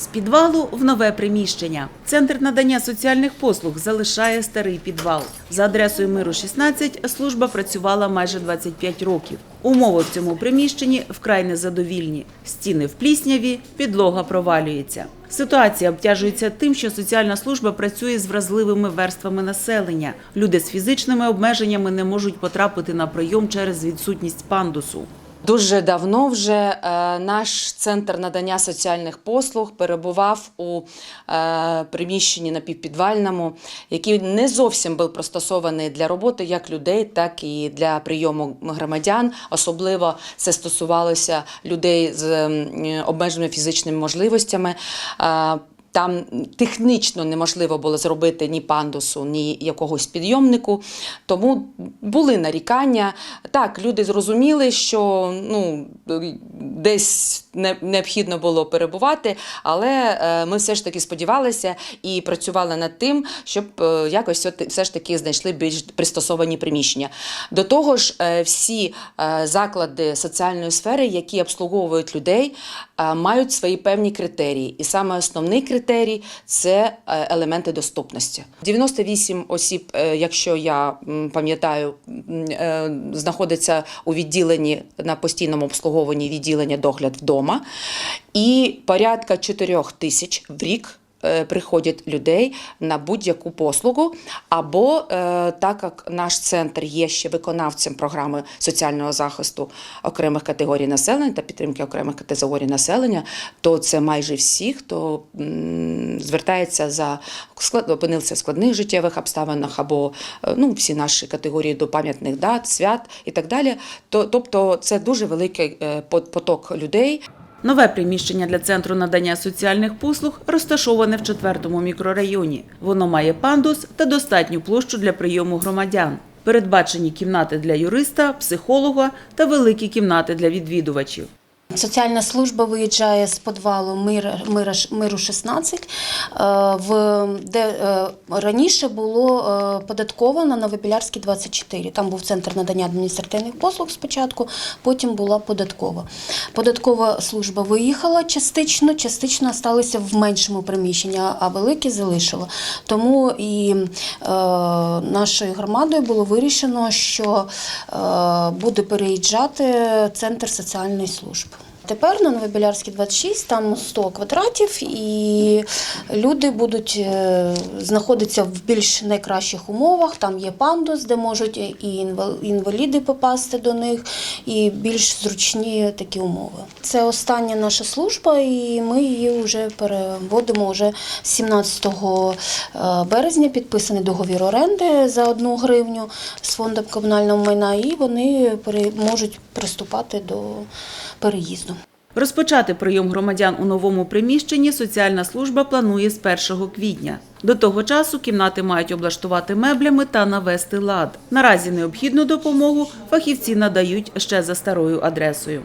З підвалу в нове приміщення. Центр надання соціальних послуг залишає старий підвал. За адресою Миру 16 служба працювала майже 25 років. Умови в цьому приміщенні вкрай незадовільні. Стіни в плісняві, підлога провалюється. Ситуація обтяжується тим, що соціальна служба працює з вразливими верствами населення. Люди з фізичними обмеженнями не можуть потрапити на прийом через відсутність пандусу. Дуже давно вже е, наш центр надання соціальних послуг перебував у е, приміщенні напівпідвальному, який не зовсім був пристосований для роботи як людей, так і для прийому громадян. Особливо це стосувалося людей з обмеженими фізичними можливостями. Там технічно неможливо було зробити ні пандусу, ні якогось підйомнику, тому були нарікання. Так, люди зрозуміли, що ну, десь необхідно було перебувати, але е, ми все ж таки сподівалися і працювали над тим, щоб е, якось все- ж таки знайшли більш пристосовані приміщення. До того ж, е, всі заклади соціальної сфери, які обслуговують людей, мають свої певні критерії. І саме основний критерій це елементи доступності. 98 осіб, якщо я пам'ятаю, знаходиться у відділенні на постійному обслуговуванні відділення догляд вдома, і порядка 4 тисяч в рік. Е, Приходять людей на будь-яку послугу, або е, так як наш центр є ще виконавцем програми соціального захисту окремих категорій населення та підтримки окремих категорій населення, то це майже всі, хто звертається за опинився в складних життєвих обставинах, або е, ну, всі наші категорії до пам'ятних дат, свят і так далі. То, тобто це дуже великий поток людей. Нове приміщення для центру надання соціальних послуг розташоване в четвертому мікрорайоні. Воно має пандус та достатню площу для прийому громадян. Передбачені кімнати для юриста, психолога та великі кімнати для відвідувачів. Соціальна служба виїжджає з підвалу Мира, Мира, Миру 16, е, в, де е, раніше було е, податково на Новопілярській 24. Там був центр надання адміністративних послуг спочатку, потім була податкова. Податкова служба виїхала частично, частично сталися в меншому приміщенні, а великі залишила. Тому і е, нашою громадою було вирішено, що е, буде переїжджати центр соціальної служби. Тепер на Новобілярській 26 там 100 квадратів, і люди будуть е, знаходитися в більш найкращих умовах. Там є пандус, де можуть і інваліди попасти до них, і більш зручні такі умови. Це остання наша служба, і ми її вже переводимо вже 17 е, березня. Підписаний договір оренди за одну гривню з фондом комунального майна, і вони можуть приступати до переїзду. Розпочати прийом громадян у новому приміщенні соціальна служба планує з 1 квітня. До того часу кімнати мають облаштувати меблями та навести лад. Наразі необхідну допомогу фахівці надають ще за старою адресою.